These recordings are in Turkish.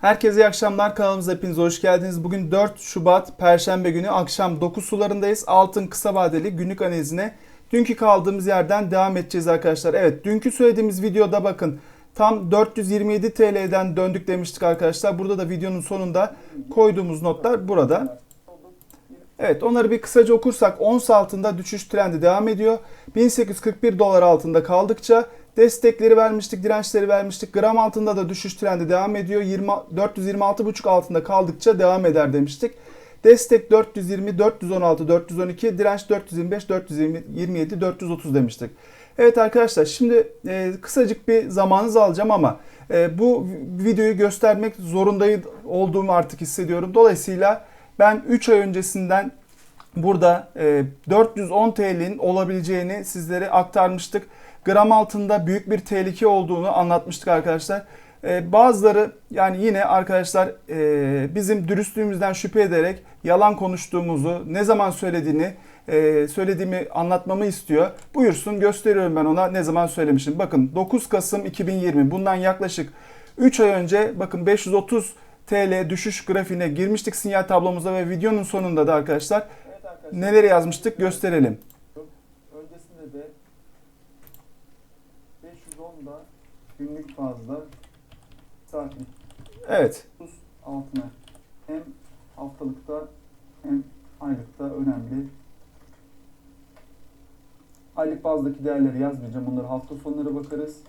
Herkese iyi akşamlar. Kanalımıza hepiniz hoş geldiniz. Bugün 4 Şubat Perşembe günü akşam 9 sularındayız. Altın kısa vadeli günlük analizine dünkü kaldığımız yerden devam edeceğiz arkadaşlar. Evet dünkü söylediğimiz videoda bakın tam 427 TL'den döndük demiştik arkadaşlar. Burada da videonun sonunda koyduğumuz notlar burada. Evet onları bir kısaca okursak ons altında düşüş trendi devam ediyor. 1841 dolar altında kaldıkça destekleri vermiştik, dirençleri vermiştik. Gram altında da düşüş trendi devam ediyor. 20, 426,5 altında kaldıkça devam eder demiştik. Destek 420, 416, 412, direnç 425, 427, 430 demiştik. Evet arkadaşlar şimdi e, kısacık bir zamanınızı alacağım ama e, bu videoyu göstermek zorundayım olduğumu artık hissediyorum. Dolayısıyla ben 3 ay öncesinden burada e, 410 TL'nin olabileceğini sizlere aktarmıştık. Gram altında büyük bir tehlike olduğunu anlatmıştık arkadaşlar. E, bazıları yani yine arkadaşlar e, bizim dürüstlüğümüzden şüphe ederek yalan konuştuğumuzu, ne zaman söylediğini, e, söylediğimi anlatmamı istiyor. Buyursun gösteriyorum ben ona ne zaman söylemişim. Bakın 9 Kasım 2020 bundan yaklaşık 3 ay önce bakın 530 TL düşüş grafiğine girmiştik sinyal tablomuza ve videonun sonunda da arkadaşlar Evet arkadaşlar. neleri yazmıştık gösterelim. Öncesinde de 510'da günlük fazla saatlik Evet. 30 altına hem haftalıkta hem aylıkta önemli. Aylık bazdaki değerleri yazmayacağım. Onları hafta sonları bakarız.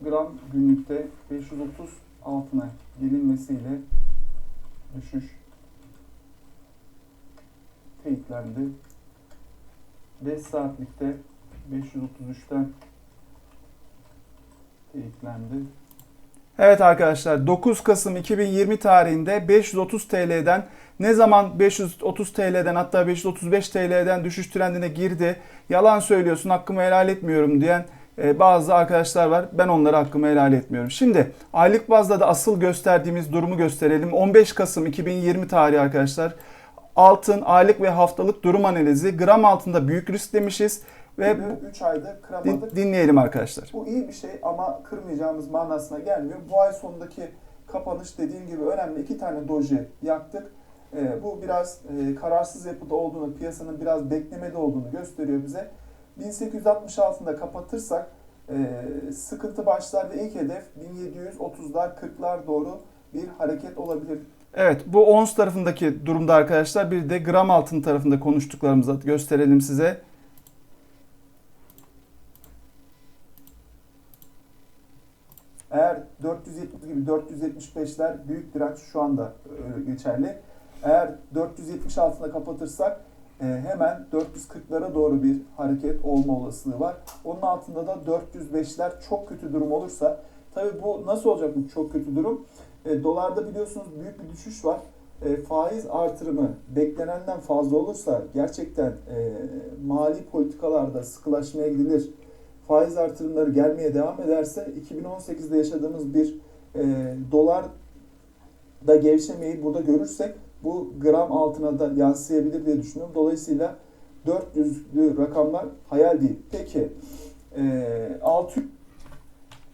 Gram günlükte 530 altına gelinmesiyle düşüş teyitlendi. 5 saatlikte 533'ten teyitlendi. Evet arkadaşlar 9 Kasım 2020 tarihinde 530 TL'den ne zaman 530 TL'den hatta 535 TL'den düşüş trendine girdi. Yalan söylüyorsun hakkımı helal etmiyorum diyen e, bazı arkadaşlar var. Ben onlara hakkımı helal etmiyorum. Şimdi aylık bazda da asıl gösterdiğimiz durumu gösterelim. 15 Kasım 2020 tarihi arkadaşlar. Altın aylık ve haftalık durum analizi. Gram altında büyük risk demişiz ve Ve 3 ayda kıramadık. dinleyelim arkadaşlar. Bu iyi bir şey ama kırmayacağımız manasına gelmiyor. Bu ay sonundaki kapanış dediğim gibi önemli. iki tane doji yaktık. Ee, bu biraz e, kararsız yapıda olduğunu, piyasanın biraz beklemede olduğunu gösteriyor bize. 1866'da kapatırsak e, sıkıntı başlar ve ilk hedef 1730'lar 40'lar doğru bir hareket olabilir. Evet bu ons tarafındaki durumda arkadaşlar bir de gram altın tarafında konuştuklarımızı gösterelim size. Eğer 470 gibi 475'ler büyük direnç şu anda e, geçerli. Eğer 470 altında kapatırsak e, hemen 440'lara doğru bir hareket olma olasılığı var. Onun altında da 405'ler çok kötü durum olursa tabii bu nasıl olacak bu çok kötü durum? E, dolarda biliyorsunuz büyük bir düşüş var. E, faiz artırımı beklenenden fazla olursa gerçekten e, mali politikalarda sıkılaşmaya gidilir faiz artırımları gelmeye devam ederse 2018'de yaşadığımız bir e, dolar da gevşemeyi burada görürsek bu gram altına da yansıyabilir diye düşünüyorum. Dolayısıyla 400'lü rakamlar hayal değil. Peki e, 600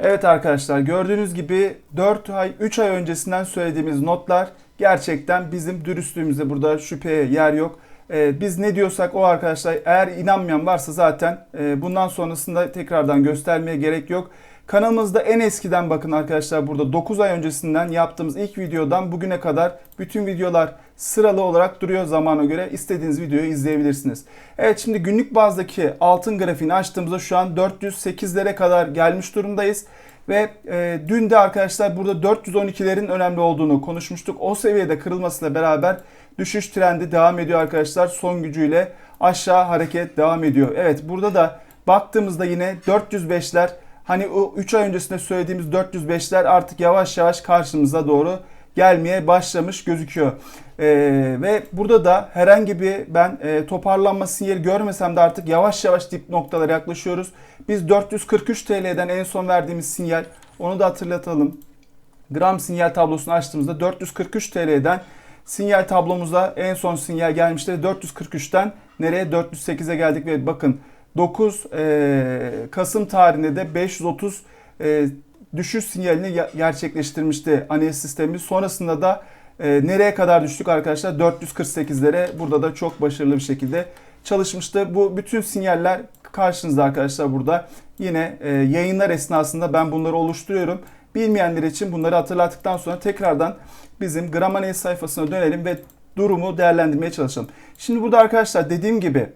Evet arkadaşlar gördüğünüz gibi 4 ay 3 ay öncesinden söylediğimiz notlar gerçekten bizim dürüstlüğümüzde burada şüpheye yer yok. Ee, biz ne diyorsak o arkadaşlar eğer inanmayan varsa zaten e, bundan sonrasında tekrardan göstermeye gerek yok. Kanalımızda en eskiden bakın arkadaşlar burada 9 ay öncesinden yaptığımız ilk videodan bugüne kadar bütün videolar sıralı olarak duruyor zamana göre. istediğiniz videoyu izleyebilirsiniz. Evet şimdi günlük bazdaki altın grafiğini açtığımızda şu an 408'lere kadar gelmiş durumdayız. Ve e, dün de arkadaşlar burada 412'lerin önemli olduğunu konuşmuştuk. O seviyede kırılmasıyla beraber düşüş trendi devam ediyor arkadaşlar. Son gücüyle aşağı hareket devam ediyor. Evet burada da baktığımızda yine 405'ler hani o 3 ay öncesinde söylediğimiz 405'ler artık yavaş yavaş karşımıza doğru gelmeye başlamış gözüküyor. Ee, ve burada da herhangi bir ben e, toparlanma sinyali görmesem de artık yavaş yavaş dip noktalara yaklaşıyoruz. Biz 443 TL'den en son verdiğimiz sinyal onu da hatırlatalım. Gram sinyal tablosunu açtığımızda 443 TL'den sinyal tablomuza en son sinyal gelmişti. 443'ten nereye 408'e geldik ve bakın 9 e, Kasım tarihinde de 530 e, düşüş sinyalini ya- gerçekleştirmişti analiz sistemimiz. Sonrasında da e, nereye kadar düştük arkadaşlar? 448'lere. Burada da çok başarılı bir şekilde çalışmıştı. Bu bütün sinyaller karşınızda arkadaşlar burada. Yine e, yayınlar esnasında ben bunları oluşturuyorum. Bilmeyenler için bunları hatırlattıktan sonra tekrardan bizim gram analiz sayfasına dönelim ve durumu değerlendirmeye çalışalım. Şimdi burada arkadaşlar dediğim gibi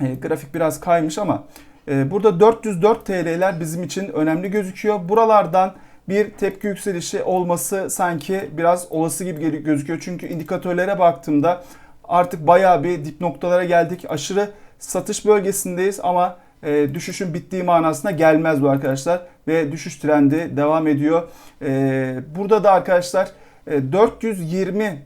e, grafik biraz kaymış ama burada 404 TL'ler bizim için önemli gözüküyor. Buralardan bir tepki yükselişi olması sanki biraz olası gibi gözüküyor. Çünkü indikatörlere baktığımda artık bayağı bir dip noktalara geldik. Aşırı satış bölgesindeyiz ama e, düşüşün bittiği manasına gelmez bu arkadaşlar. Ve düşüş trendi devam ediyor. E, burada da arkadaşlar e, 420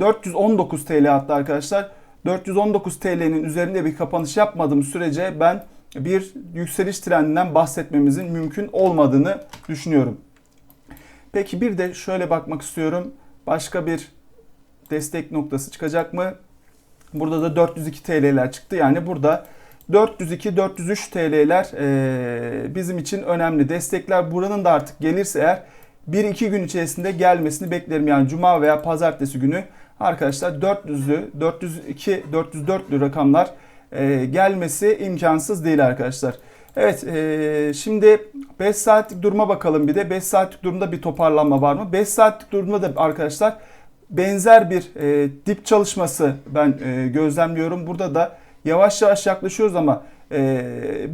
419 TL hatta arkadaşlar 419 TL'nin üzerinde bir kapanış yapmadığım sürece ben bir yükseliş trendinden bahsetmemizin mümkün olmadığını düşünüyorum. Peki bir de şöyle bakmak istiyorum. Başka bir destek noktası çıkacak mı? Burada da 402 TL'ler çıktı. Yani burada 402-403 TL'ler eee, bizim için önemli destekler. Buranın da artık gelirse eğer 1-2 gün içerisinde gelmesini beklerim. Yani cuma veya pazartesi günü arkadaşlar 400'lü, 402, 404'lü rakamlar eee, gelmesi imkansız değil arkadaşlar. Evet eee, şimdi 5 saatlik duruma bakalım bir de. 5 saatlik durumda bir toparlanma var mı? 5 saatlik durumda da arkadaşlar benzer bir e, dip çalışması ben e, gözlemliyorum. Burada da yavaş yavaş yaklaşıyoruz ama e,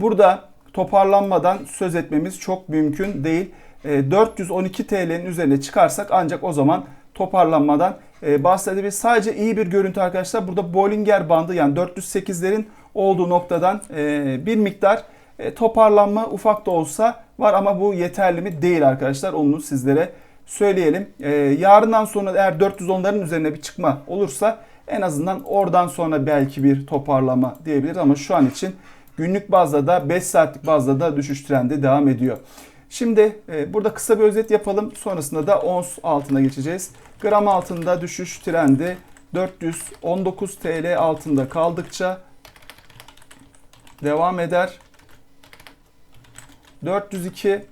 burada toparlanmadan söz etmemiz çok mümkün değil. E, 412 TL'nin üzerine çıkarsak ancak o zaman toparlanmadan e, bahsedebiliriz. Sadece iyi bir görüntü arkadaşlar. Burada Bollinger bandı yani 408'lerin olduğu noktadan e, bir miktar e, toparlanma ufak da olsa var ama bu yeterli mi değil arkadaşlar. Onu sizlere söyleyelim. E, yarından sonra eğer 410'ların üzerine bir çıkma olursa en azından oradan sonra belki bir toparlama diyebiliriz ama şu an için günlük bazda da 5 saatlik bazda da düşüş trendi devam ediyor. Şimdi e, burada kısa bir özet yapalım. Sonrasında da ons altına geçeceğiz. Gram altında düşüş trendi 419 TL altında kaldıkça devam eder. 402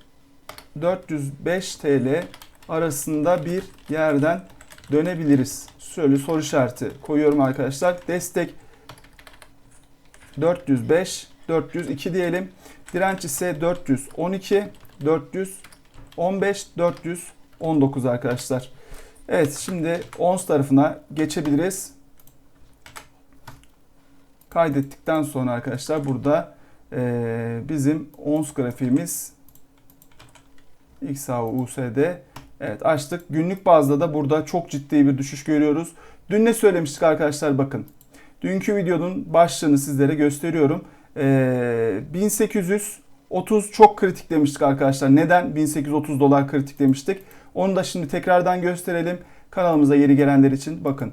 405 TL arasında bir yerden dönebiliriz. Şöyle soru işareti koyuyorum arkadaşlar. Destek 405 402 diyelim. Direnç ise 412 415 419 arkadaşlar. Evet şimdi ons tarafına geçebiliriz. Kaydettikten sonra arkadaşlar burada eee, bizim ons grafiğimiz XAU USD Evet açtık. Günlük bazda da burada çok ciddi bir düşüş görüyoruz. Dün ne söylemiştik arkadaşlar bakın. Dünkü videonun başlığını sizlere gösteriyorum. Ee, 1830 çok kritik demiştik arkadaşlar. Neden 1830 dolar kritik demiştik? Onu da şimdi tekrardan gösterelim. Kanalımıza yeni gelenler için bakın.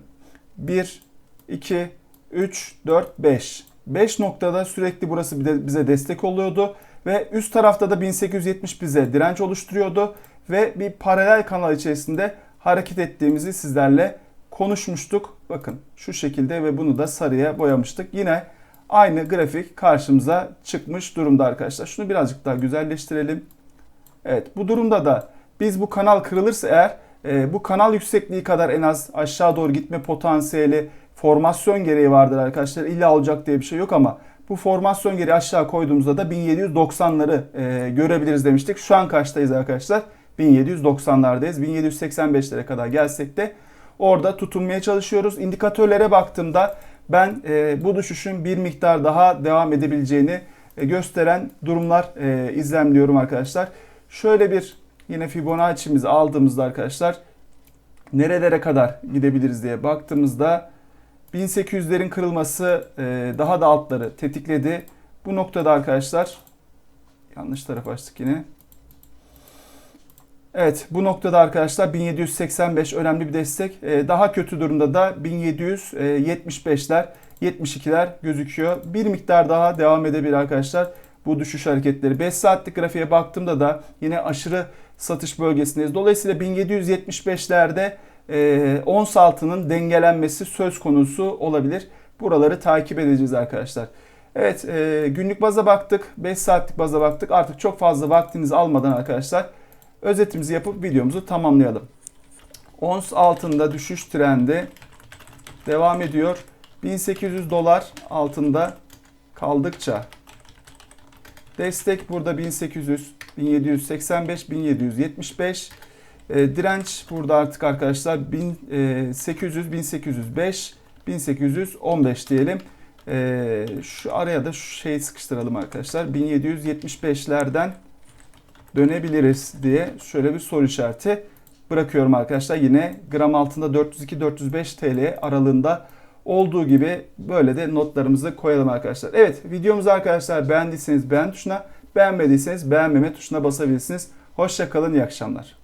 1, 2, 3, 4, 5. 5 noktada sürekli burası bize destek oluyordu. Ve üst tarafta da 1870 bize direnç oluşturuyordu. Ve bir paralel kanal içerisinde hareket ettiğimizi sizlerle konuşmuştuk. Bakın şu şekilde ve bunu da sarıya boyamıştık. Yine aynı grafik karşımıza çıkmış durumda arkadaşlar. Şunu birazcık daha güzelleştirelim. Evet bu durumda da biz bu kanal kırılırsa eğer e, bu kanal yüksekliği kadar en az aşağı doğru gitme potansiyeli formasyon gereği vardır arkadaşlar. İlla olacak diye bir şey yok ama bu formasyon gereği aşağı koyduğumuzda da 1790'ları e, görebiliriz demiştik. Şu an kaçtayız arkadaşlar? 1790'lardayız. 1785'lere kadar gelsek de orada tutunmaya çalışıyoruz. İndikatörlere baktığımda ben e, bu düşüşün bir miktar daha devam edebileceğini e, gösteren durumlar e, izlemliyorum arkadaşlar. Şöyle bir yine Fibonacci'mizi aldığımızda arkadaşlar nerelere kadar gidebiliriz diye baktığımızda 1800'lerin kırılması e, daha da altları tetikledi. Bu noktada arkadaşlar yanlış taraf açtık yine. Evet bu noktada arkadaşlar 1785 önemli bir destek. Ee, Daha kötü durumda da 1775'ler 72'ler gözüküyor. Bir miktar daha devam edebilir arkadaşlar bu düşüş hareketleri. 5 saatlik grafiğe baktığımda da yine aşırı satış bölgesindeyiz. Dolayısıyla 1775'lerde e, ons altının dengelenmesi söz konusu olabilir. Buraları takip edeceğiz arkadaşlar. Evet e, günlük baza baktık. 5 saatlik baza baktık. Artık çok fazla vaktinizi almadan arkadaşlar özetimizi yapıp videomuzu tamamlayalım. Ons altında düşüş trendi devam ediyor. 1800 dolar altında kaldıkça destek burada 1800, 1785, 1775 e, direnç burada artık arkadaşlar e, 1800, 1805, 1815 diyelim. E, şu araya da şu şeyi sıkıştıralım arkadaşlar. 1775'lerden dönebiliriz diye şöyle bir soru işareti bırakıyorum arkadaşlar. Yine gram altında 402-405 TL aralığında olduğu gibi böyle de notlarımızı koyalım arkadaşlar. Evet videomuzu arkadaşlar beğendiyseniz beğen tuşuna, beğenmediyseniz beğenmeme tuşuna basabilirsiniz. Hoşça kalın, iyi akşamlar.